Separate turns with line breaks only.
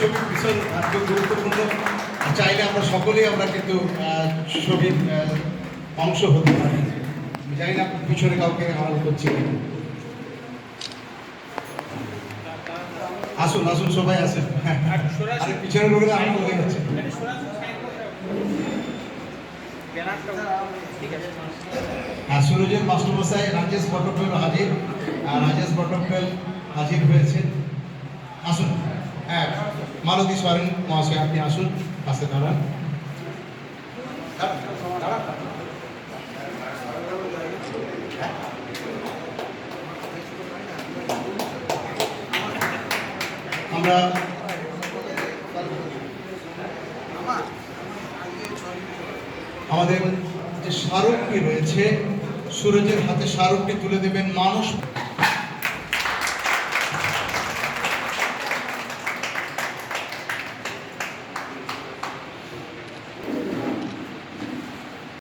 ছবির ভীষণ একদম গুরুত্বপূর্ণ। চাইলে আমরা সকলেই আমরা কিন্তু ছবির অংশ হতে পারি। আমি জানি না পিছনে কাউকে আমার করছি। আসুন আসুন সবাই আসেন। আরে পিছনের লোকেরা আমার হয়ে যাচ্ছে। আর সুরজের মাস্টারমশাই রাজেশ বটকেল হাজির। আর রাজেশ বটকেল হাজির হয়েছে আসুন। হ্যাঁ মালতী সরেন মহাশয়, আপনি আসুন, পাশে দাঁড়ান। আমরা আমাদের যে স্মারকটি রয়েছে, সুরজের হাতে স্মারকটি তুলে দেবেন মানুষ